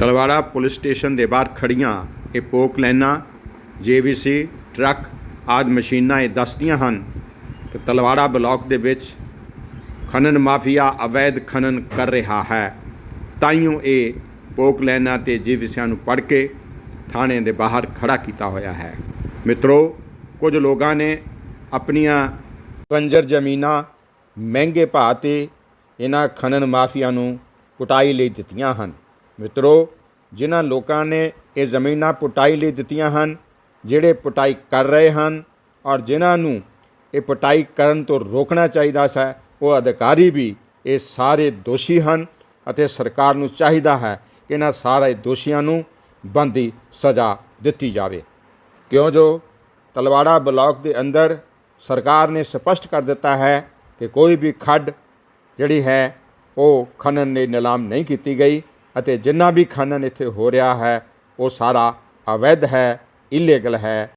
Talwara police station ਦੇ ਬਾਹਰ ਖੜੀਆਂ ਇਹ ਪੋਕ ਲਾਈਨਾਂ ਜੇਵੀਸੀ, ਟਰੱਕ ਆਦਿ ਮਸ਼ੀਨਾਂ ਇਹ ਦੱਸਦੀਆਂ ਹਨ ਕਿ ਤਲਵਾੜਾ ਬਲਾਕ ਦੇ ਵਿੱਚ ਖਨਨ ਮਾਫੀਆ ਅਵੈਧ ਖਨਨ ਕਰ ਰਿਹਾ ਹੈ। ਤਾਈਓ ਇਹ ਪੋਕ ਲਾਈਨਾਂ ਤੇ ਜੀਵੀਸੀਆਂ ਨੂੰ ਪੜ ਕੇ ਥਾਣੇ ਦੇ ਬਾਹਰ ਖੜਾ ਕੀਤਾ ਹੋਇਆ ਹੈ। ਮਿੱਤਰੋ, ਕੁਝ ਲੋਕਾਂ ਨੇ ਆਪਣੀਆਂ ਬੰਜਰ ਜ਼ਮੀਨਾਂ ਮਹਿੰਗੇ ਭਾਅ ਤੇ ਇਹਨਾਂ ਖਨਨ ਮਾਫੀਆ ਨੂੰ ਕੁਟਾਈ ਲਈ ਦਿੱਤੀਆਂ ਹਨ। ਮਿੱਤਰੋ, ਜਿਨ੍ਹਾਂ ਲੋਕਾਂ ਨੇ ਇਹ ਜ਼ਮੀਨਾਂ ਪੁਟਾਈ ਲਈ ਦਿੱਤੀਆਂ ਹਨ, ਜਿਹੜੇ ਪੁਟਾਈ ਕਰ ਰਹੇ ਹਨ ਔਰ ਜਿਨ੍ਹਾਂ ਨੂੰ ਇਹ ਪੁਟਾਈ ਕਰਨ ਤੋਂ ਰੋਕਣਾ ਚਾਹੀਦਾ ਹੈ, ਉਹ ਅਧਿਕਾਰੀ ਵੀ ਇਹ ਸਾਰੇ ਦੋਸ਼ੀ ਹਨ ਅਤੇ ਸਰਕਾਰ ਨੂੰ ਚਾਹੀਦਾ ਹੈ ਕਿ ਇਹਨਾਂ ਸਾਰੇ ਦੋਸ਼ੀਆਂ ਨੂੰ ਬੰਦੀ ਸਜ਼ਾ ਦਿੱਤੀ ਜਾਵੇ। ਕਿਉਂ ਜੋ ਤਲਵਾੜਾ ਬਲਾਕ ਦੇ ਅੰਦਰ ਸਰਕਾਰ ਨੇ ਸਪਸ਼ਟ ਕਰ ਦਿੱਤਾ ਹੈ ਕਿ ਕੋਈ ਵੀ ਖੱਡ ਜਿਹੜੀ ਹੈ, ਉਹ ਖਨਨ ਲਈ ਨਿਲਾਮ ਨਹੀਂ ਕੀਤੀ ਗਈ। ਅਤੇ ਜਿੰਨਾ ਵੀ ਖਨਨ ਇੱਥੇ ਹੋ ਰਿਹਾ ਹੈ ਉਹ ਸਾਰਾ ਅਵੈਧ ਹੈ ਇਲੀਗਲ ਹੈ।